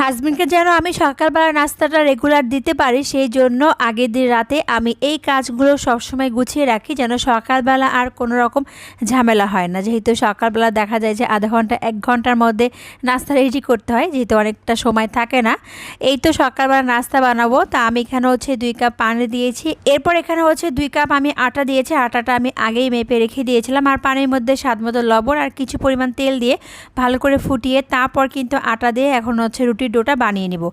হাজবেন্ডকে যেন আমি সকালবেলা নাস্তাটা রেগুলার দিতে পারি, সেই জন্য আগের দিন রাতে আমি এই কাজগুলো সবসময় গুছিয়ে রাখি, যেন সকালবেলা আর কোনো রকম ঝামেলা হয় না। যেহেতু সকালবেলা দেখা যায় যে আধা ঘণ্টা, এক ঘণ্টার মধ্যে নাস্তা রেডি করতে হয়, যেহেতু অনেকটা সময় থাকে না। এই তো সকালবেলা নাস্তা বানাবো, তা আমি এখানে হচ্ছে দুই কাপ পানি দিয়েছি। এরপর এখানে হচ্ছে দুই কাপ আমি আটা দিয়েছি, আটাটা আমি আগেই মেপে রেখে দিয়েছিলাম। আর পানির মধ্যে স্বাদ মতো লবণ আর কিছু পরিমাণ তেল দিয়ে ভালো করে ফুটিয়ে তারপর কিন্তু আটা দিয়ে এখন হচ্ছে রুটির ডোটা বানিয়ে নিব।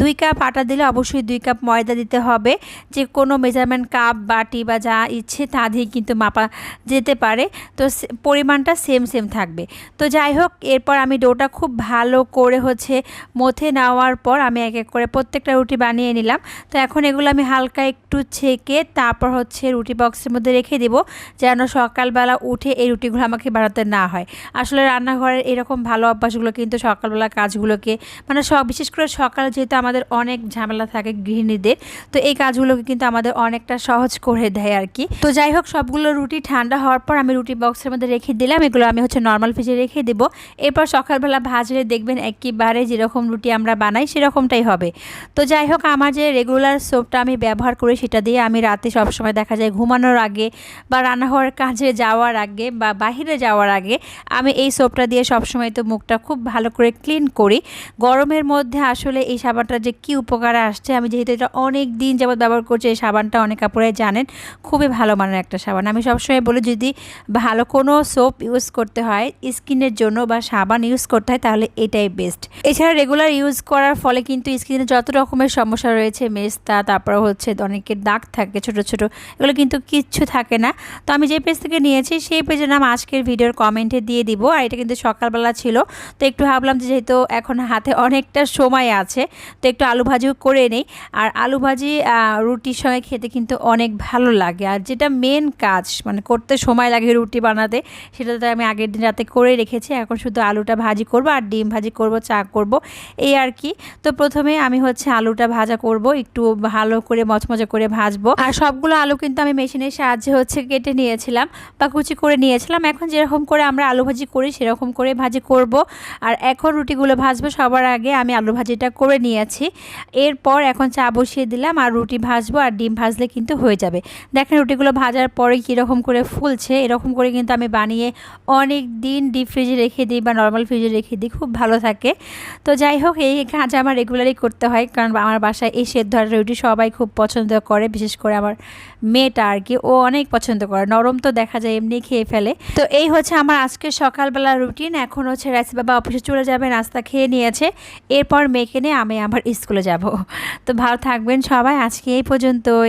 দুই কাপ আটা দিলে অবশ্যই দুই কাপ ময়দা দিতে হবে। যে কোনো মেজারমেন্ট কাপ, বাটি বা যা ইচ্ছে তা দিয়ে কিন্তু মাপা যেতে পারে। তো পরিমাণটা সেম সেম থাকবে। তো যাই হোক, এরপর আমি ডোটা খুব ভালো করে হচ্ছে মথে নেওয়ার পর আমি এক এক করে প্রত্যেকটা রুটি বানিয়ে নিলাম। তো এখন এগুলো আমি হালকা একটু ছেঁকে তারপর হচ্ছে রুটি বক্সের মধ্যে রেখে দেবো, যেন সকালবেলা উঠে এই রুটিগুলো আমাকে বানাতে না হয়। আসলে রান্নাঘরের এরকম ভালো অভ্যাসগুলো কিন্তু সকালবেলা কাজগুলোকে মানে সব বিশেষ করে সকাল যেহেতু আমাদের অনেক ঝামেলা থাকে গৃহিণীদের, তো এই কাজগুলোকে কিন্তু আমাদের অনেকটা সহজ করে দেয় আর কি। তো যাই হোক, সবগুলো রুটি ঠান্ডা হওয়ার পর আমি রুটি বক্সের মধ্যে রেখে দিলাম। এগুলো আমি হচ্ছে নর্মাল ফ্রিজে রেখে দেবো। এরপর সকালবেলা ভাজলে দেখবেন একেবারে যেরকম রুটি আমরা বানাই, সেরকমটাই হবে। তো যাই হোক, আমার যে রেগুলার সোপটা আমি ব্যবহার করি, সেটা দিয়ে আমি রাতে সবসময় দেখা যায় ঘুমানোর আগে বা রান্নাঘরের কাজে যাওয়ার আগে বা বাইরে যাওয়ার আগে আমি এই সোপটা দিয়ে সবসময় তো মুখটা খুব ভালো করে ক্লিন করি। গরমের মধ্যে আসলে এই সাবানটা যে কী উপকারে আসছে, আমি যেহেতু এটা অনেক দিন যাবৎ ব্যবহার করছি, এই সাবানটা অনেক কাপড়ে জানেন, খুবই ভালো মানের একটা সাবান। আমি সবসময় বলি, যদি ভালো কোনো সোপ ইউজ করতে হয়, স্কিনের জন্য বা সাবান ইউজ করতে হয়, তাহলে এটাই বেস্ট। এছাড়া রেগুলার ইউজ করার ফলে কিন্তু স্কিনে যত রকমের সমস্যা রয়েছে, মেস্তা, তারপর হচ্ছে অনেকের দাগ থাকে, ছোট ছোট, এগুলো কিন্তু কিচ্ছু থাকে না। তো আমি যে পেজ থেকে নিয়েছি, সেই পেজের নাম আজকের ভিডিওর কমেন্টে দিয়ে দিব, আর এটা কিন্তু সকালবেলা ছিল, তো একটু ভাবলাম যে যেহেতু এখন হাতে অনেকটা সময় আছে, তো একটু আলু ভাজিও করে নেই। আর আলু ভাজি রুটির সঙ্গে খেতে কিন্তু অনেক ভালো লাগে। আর যেটা মেন কাজ মানে করতে সময় লাগে রুটি বানাতে সেটা তো আমি আগের দিন রাতে করে রেখেছি। এখন শুধু আলুটা ভাজি করব আর ডিম ভাজি করব, চা করব, এই আর কি। তো প্রথমে আমি হচ্ছে আলুটা ভাজা করব, একটু ভালো করে মচমচে করে ভাজবো। আর সবগুলো আলু কিন্তু আমি মেশিনের সাহায্যে হচ্ছে কেটে নিয়েছিলাম বা কুচি করে নিয়েছিলাম। এখন যেরকম করে আমরা আলু ভাজি করি, সেরকম করে ভাজি করব। আর এখন রুটিগুলো ভাজবো, সবার আগে আমি আলু ভাজিটা করে নিয়েছি। এরপর এখন চা বসিয়ে দিলাম আর রুটি ভাজবো আর ডিম ভাজলে কিন্তু হয়ে যাবে। দেখেন রুটিগুলো ভাজার পরে কীরকম করে ফুলছে, এরকম করে কিন্তু আমি বানিয়ে অনেক দিন ডিপ ফ্রিজে রেখে দিই বা নর্মাল ফ্রিজে রেখে দিই, খুব ভালো থাকে। তো যাই হোক, এই কাজ আমার রেগুলারই করতে হয় কারণ আমার বাসায় এই সেদ্ধ রুটি সবাই খুব পছন্দ করে, বিশেষ করে আমার মেয়েটা আর কি, ও অনেক পছন্দ করে। নরম তো দেখা যায়, এমনি খেয়ে ফেলে। তো এই হচ্ছে আমার আজকে সকালবেলা রুটিন এখন হচ্ছে রাইস বাবা অফিসে চলে যাবে, নাস্তা খেয়ে নিয়েছে। এরপর মেয়েকে নিয়ে আমি আবার স্কুলে যাব। তো ভালো থাকবেন সবাই আজকে এই পর্যন্তই।